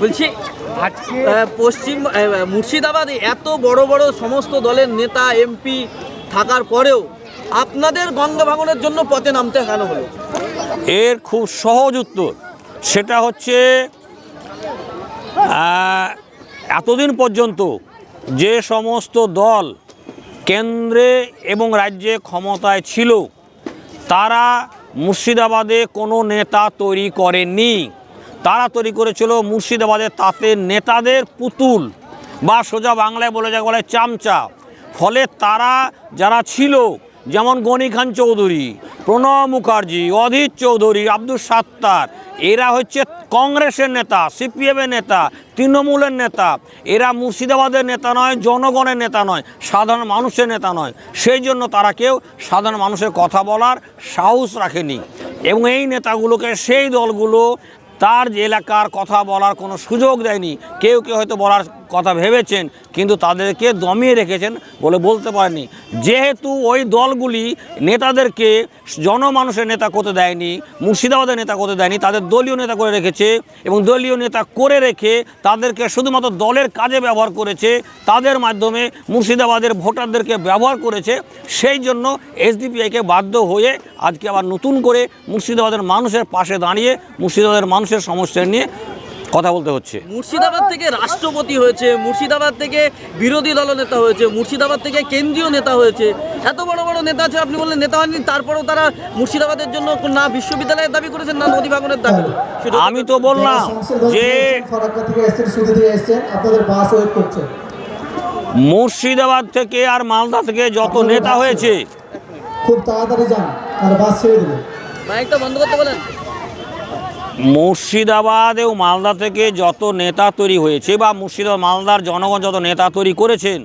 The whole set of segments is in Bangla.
বলছি আজকে পশ্চিম মুর্শিদাবাদে এত বড় বড় সমস্ত দলের নেতা এমপি থাকার পরেও আপনাদের গঙ্গা ভাঙনের জন্য পথে নামতে কেন হলো? এর খুব সহজ উত্তর সেটা হচ্ছে এতদিন পর্যন্ত যে সমস্ত দল কেন্দ্রে এবং রাজ্যে ক্ষমতায় ছিল তারা মুর্শিদাবাদে কোনো নেতা তৈরি করেনি তারা তৈরি করেছিল মুর্শিদাবাদে তাতে নেতাদের পুতুল। বা সোজা বাংলায় বলে যাকে বলে চামচা। ফলে তারা যারা ছিল, যেমন গনি খান চৌধুরী, প্রণব মুখার্জি, অধীর চৌধুরী, আব্দুল সাত্তার, এরা হচ্ছে কংগ্রেসের নেতা, সিপিএমের নেতা, তৃণমূলের নেতা। এরা মুর্শিদাবাদের নেতা নয়, জনগণের নেতা নয়, সাধারণ মানুষের নেতা নয়। সেই জন্য তারা কেউ সাধারণ মানুষের কথা বলার সাহস রাখেনি। এবং এই নেতাগুলোকে, সেই দলগুলো তার যে এলাকার কথা বলার কোনো সুযোগ দেয়নি। কেউ কেউ হয়তো বলার কথা ভেবেছেন, কিন্তু তাদেরকে দমিয়ে রেখেছেন বলে বলতে পারেনি যেহেতু ওই দলগুলি নেতাদেরকে জনমানুষের নেতা করতে দেয়নি, মুর্শিদাবাদের নেতা করতে দেয়নি, তাদের দলীয় নেতা করে রেখেছে এবং দলীয় নেতা করে রেখে তাদেরকে শুধুমাত্র দলের কাজে ব্যবহার করেছে, তাদের মাধ্যমে মুর্শিদাবাদের ভোটারদেরকে ব্যবহার করেছে, সেই জন্য এসডিপিআইকে বাধ্য হয়ে আজকে আবার নতুন করে মুর্শিদাবাদের মানুষের পাশে দাঁড়িয়ে, মুর্শিদাবাদের মানুষের সমস্যা নিয়ে কথা বলতে হচ্ছে। মুর্শিদাবাদ থেকে রাষ্ট্রপতি হয়েছে মুর্শিদাবাদ থেকে বিরোধী দলনেতা হয়েছে মুর্শিদাবাদ থেকে কেন্দ্রীয় নেতা হয়েছে। এত বড় বড় নেতা আছে আপনি বললেন নেতা হয়নি তারপরেও তারা মুর্শিদাবাদের জন্য না বিশ্ববিদ্যালয়ের দাবি করেছেন না নদী ভাঙনের দাবি আমি তো বললাম যে মুর্শিদাবাদ থেকে আর মালদা থেকে যত নেতা হয়েছে। খুব তাড়াতাড়ি যান আর বাস ছেড়ে দেবে মাইকটা বন্ধ করতে বলেন। মুর্শিদাবাদ এবং মালদা থেকে যত নেতা তৈরি হয়েছে বা মুর্শিদাবাদ, মালদার জনগণ যত নেতা তৈরি করেছেন,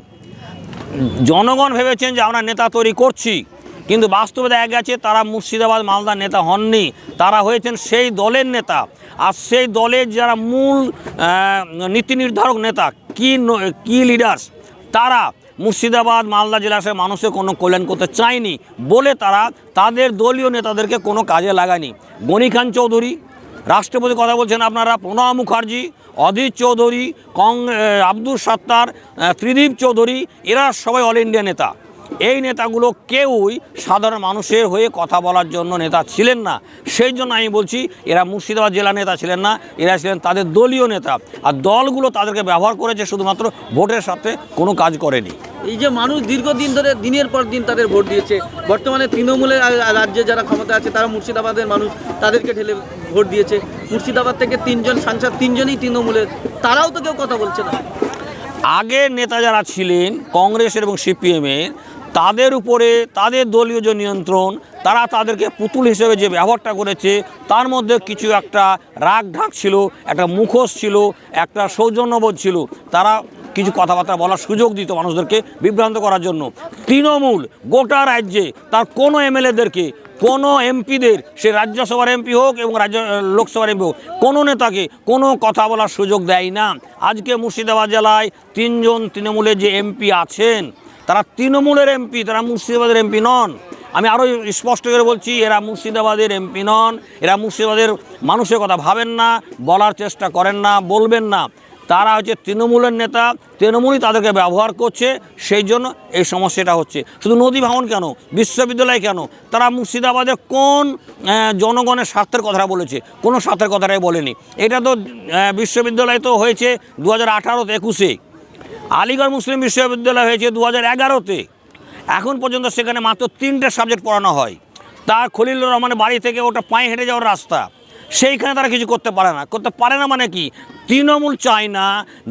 জনগণ ভেবেছেন যে আমরা নেতা তৈরি করছি, কিন্তু বাস্তবে দেখা গেছে তারা মুর্শিদাবাদ, মালদার নেতা হননি, তারা হয়েছেন সেই দলের নেতা। আর সেই দলের যারা মূল নীতি নির্ধারক নেতা, কি কি লিডার্স তারা মুর্শিদাবাদ, মালদা জেলার সে মানুষের কোনো কল্যাণ করতে চায়নি বলে তারা তাদের দলীয় নেতাদেরকে কোনো কাজে লাগায়নি। গনি খান চৌধুরী রাষ্ট্রপতি কথা বলছেন আপনারা প্রণব মুখার্জি অধীর চৌধুরী কং আব্দুল সত্তার ত্রিদীপ চৌধুরী, এরা সবাই অল ইন্ডিয়া নেতা। এই নেতাগুলো কেউই সাধারণ মানুষের হয়ে কথা বলার জন্য নেতা ছিলেন না। সেই জন্য আমি বলছি এরা মুর্শিদাবাদ জেলা নেতা ছিলেন না এরা ছিলেন তাদের দলীয় নেতা। আর দলগুলো তাদেরকে ব্যবহার করেছে শুধুমাত্র ভোটের সাথে কোনো কাজ করেনি। এই যে মানুষ দীর্ঘদিন ধরে দিনের পর দিন তাদের ভোট দিয়েছে বর্তমানে তৃণমূলের রাজ্যে যারা ক্ষমতা আছে তারা মুর্শিদাবাদের মানুষ তাদেরকে ঢেলে ভোট দিয়েছে। মুর্শিদাবাদ থেকে তিনজন সাংসদ তিনজনই তৃণমূলের। তারাও তো কেউ কথা বলছে না। আগের নেতা যারা ছিলেন কংগ্রেসের এবং সিপিএমের তাদের উপরে তাদের দলীয় যে নিয়ন্ত্রণ, তারা তাদেরকে পুতুল হিসেবে যে ব্যবহারটা করেছে, তার মধ্যে কিছু একটা রাগ ঢাক ছিল, একটা মুখোশ ছিল, একটা সৌজন্যবোধ ছিল। তারা কিছু কথাবার্তা বলার সুযোগ দিত মানুষদেরকে বিভ্রান্ত করার জন্য। তৃণমূল, গোটা রাজ্যে তার কোনো এমএলএদেরকে, কোনো এমপিদের, সে রাজ্যসভার এমপি হোক এবং রাজ্য, লোকসভার এমপি হোক, কোনো নেতাকে কোনো কথা বলার সুযোগ দেয় না। আজকে মুর্শিদাবাদ জেলায় তিনজন তৃণমূলের যে এমপি আছেন তারা তৃণমূলের এমপি, তারা মুর্শিদাবাদের এমপি নন। আমি আরও স্পষ্ট করে বলছি, এরা মুর্শিদাবাদের এমপি নন। এরা মুর্শিদাবাদের মানুষের কথা ভাবেন না, বলার চেষ্টা করেন না, বলবেন না। তারা হচ্ছে তৃণমূলের নেতা, তৃণমূলই তাদেরকে ব্যবহার করছে, সেই জন্য এই সমস্যাটা হচ্ছে। শুধু নদী ভাঙন কেন? বিশ্ববিদ্যালয় কেন? তারা মুর্শিদাবাদের কোন জনগণের স্বার্থের কথাটা বলেছে? কোনো স্বার্থের কথাটাই বলেনি। এটা তো বিশ্ববিদ্যালয় তো হয়েছে দু হাজার আঠারোতে, একুশে। আলিগড় মুসলিম বিশ্ববিদ্যালয় হয়েছে দু হাজার এগারোতে। এখন পর্যন্ত সেখানে মাত্র তিনটে সাবজেক্ট পড়ানো হয়। তার খলিলুর রহমানের বাড়ি থেকে ওটা পায়ে হেঁটে যাওয়ার রাস্তা। সেইখানে তারা কিছু করতে পারে না। করতে পারে না মানে কি? তৃণমূল চায় না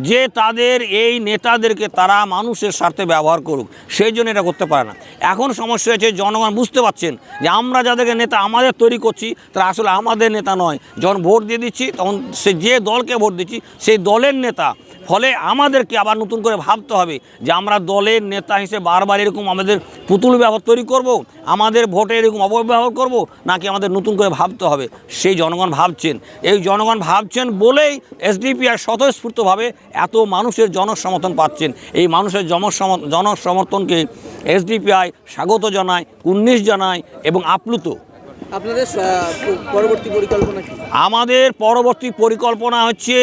যে তাদের এই নেতাদেরকে তারা মানুষের স্বার্থে ব্যবহার করুক, সেই জন্য এটা করতে পারে না। এখন সমস্যা হয়েছে, জনগণ বুঝতে পারছেন যে আমরা যাদেরকে নেতা আমাদের তৈরি করছি, তারা আসলে আমাদের নেতা নয়। যখন ভোট দিয়ে দিচ্ছি, তখন সে যে দলকে ভোট দিচ্ছি, সেই দলের নেতা। ফলে আমাদেরকে আবার নতুন করে ভাবতে হবে যে আমরা দলের নেতা হিসেবে বারবার এরকম আমাদের পুতুল ব্যবহার তৈরি করব, আমাদের ভোটে এরকম অপব্যবহার করব, নাকি আমাদের নতুন করে ভাবতে হবে? সেই জনগণ ভাবছেন। এই জনগণ ভাবছেন বলেই এসডিপিআই স্বতঃস্ফূর্তভাবে এত মানুষের জনসমর্থন পাচ্ছেন। এই মানুষের জনসম জনসমর্থনকে এসডিপিআই স্বাগত জানায় কুন্নিশ জানায় এবং আপ্লুত। আপনাদের পরবর্তী পরিকল্পনা কি? আমাদের পরবর্তী পরিকল্পনা হচ্ছে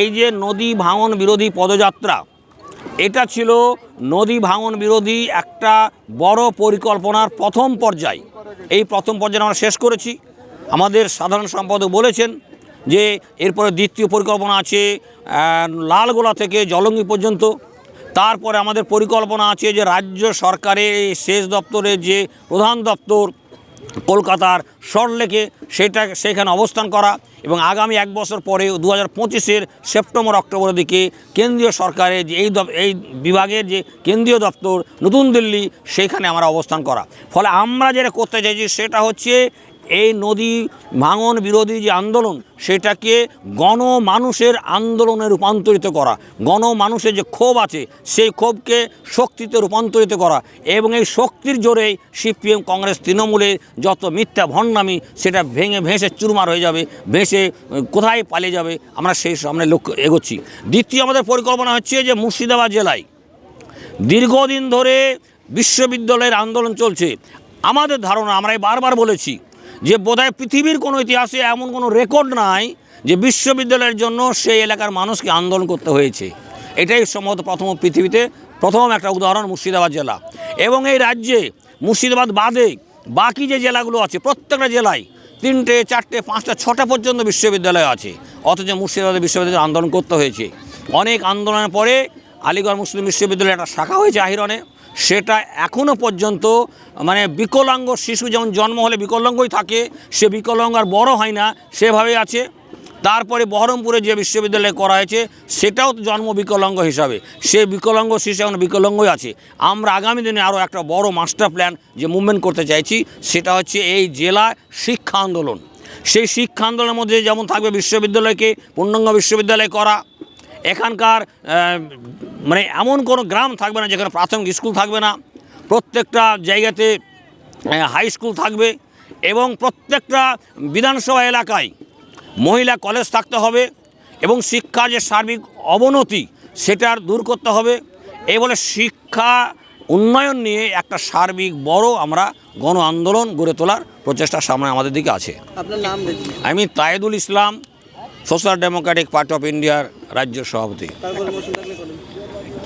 এই যে নদী ভাঙন বিরোধী পদযাত্রা। এটা ছিল নদী ভাঙন বিরোধী একটা বড় পরিকল্পনার প্রথম পর্যায়। এই প্রথম পর্যায়ে আমরা শেষ করেছি। আমাদের সাধারণ সম্পাদক বলেছেন যে এরপরে দ্বিতীয় পরিকল্পনা আছে লালগোলা থেকে জলঙ্গি পর্যন্ত। তারপরে আমাদের পরিকল্পনা আছে যে রাজ্য সরকারের শেষ দপ্তরের যে প্রধান দপ্তর কলকাতার সল্টলেকে সেটা সেখানে অবস্থান করা এবং আগামী এক বছর পরে দু হাজার পঁচিশের সেপ্টেম্বর, অক্টোবরের দিকে কেন্দ্রীয় সরকারের যে এই এই বিভাগের যে কেন্দ্রীয় দপ্তর, নতুন দিল্লি, সেখানে আমরা অবস্থান করা। ফলে আমরা যেটা করতে চাইছি সেটা হচ্ছে এই নদী ভাঙন বিরোধী যে আন্দোলন, সেটাকে গণমানুষের আন্দোলনে রূপান্তরিত করা, গণমানুষের যে ক্ষোভ আছে, সেই ক্ষোভকে শক্তিতে রূপান্তরিত করা এবং এই শক্তির জোরেই সিপিএম, কংগ্রেস তৃণমূলের যত মিথ্যা ভণ্ডামি, সেটা ভেঙে ভেসে চুরমার হয়ে যাবে, ভেসে কোথায় পালিয়ে যাবে, আমরা সেই সামনে লক্ষ্য এগোচ্ছি। দ্বিতীয় আমাদের পরিকল্পনা হচ্ছে যে মুর্শিদাবাদ জেলায় দীর্ঘদিন ধরে বিশ্ববিদ্যালয়ের আন্দোলন চলছে। আমাদের ধারণা আমরা বারবার বলেছি যে বোধহয় পৃথিবীর কোনো ইতিহাসে এমন কোনো রেকর্ড নাই যে বিশ্ববিদ্যালয়ের জন্য সেই এলাকার মানুষকে আন্দোলন করতে হয়েছে। এটাই সম্ভবত প্রথম পৃথিবীতে প্রথম একটা উদাহরণ মুর্শিদাবাদ জেলা। এবং এই রাজ্যে মুর্শিদাবাদ বাদে বাকি যে জেলাগুলো আছে, প্রত্যেকটা জেলায় তিনটে, চারটে, পাঁচটা, ছটা পর্যন্ত বিশ্ববিদ্যালয় আছে। অথচ মুর্শিদাবাদ বিশ্ববিদ্যালয়ে আন্দোলন করতে হয়েছে। অনেক আন্দোলনের পরে আলিগড় মুসলিম বিশ্ববিদ্যালয়ে একটা শাখা হয়েছে আহিরনে। সেটা এখনও পর্যন্ত মানে বিকলাঙ্গ শিশু যেমন জন্ম হলে বিকলাঙ্গই থাকে, সে বিকলাঙ্গ আর বড় হয় না, সেভাবে আছে। তারপরে বহরমপুরে যে বিশ্ববিদ্যালয় করা হয়েছে, সেটাও জন্ম বিকলাঙ্গ হিসাবে। সে বিকলাঙ্গ শিশু এখন বিকলাঙ্গই আছে। আমরা আগামী দিনে আরও একটা বড় মাস্টার প্ল্যান যে মুভমেন্ট করতে চাইছি, সেটা হচ্ছে এই জেলা শিক্ষা আন্দোলন। সেই শিক্ষা আন্দোলনের মধ্যে যেমন থাকবে বিশ্ববিদ্যালয়কে, পূর্ণাঙ্গ বিশ্ববিদ্যালয় করা এখানকার মানে এমন কোনো গ্রাম থাকবে না যেখানে প্রাথমিক স্কুল থাকবে না। প্রত্যেকটা জায়গাতে হাই স্কুল থাকবে এবং প্রত্যেকটা বিধানসভা এলাকায় মহিলা কলেজ থাকতে হবে এবং শিক্ষা যে সার্বিক অবনতি সেটার দূর করতে হবে। এই বলে শিক্ষা উন্নয়ন নিয়ে একটা সার্বিক বড় আমরা গণ আন্দোলন গড়ে তোলার প্রচেষ্টা সামনে আমাদের দিকে আছে। আপনার নাম আমি Tayedul Islam social democratic party of ইন্ডিয়ার রাজ্য সভাপতি।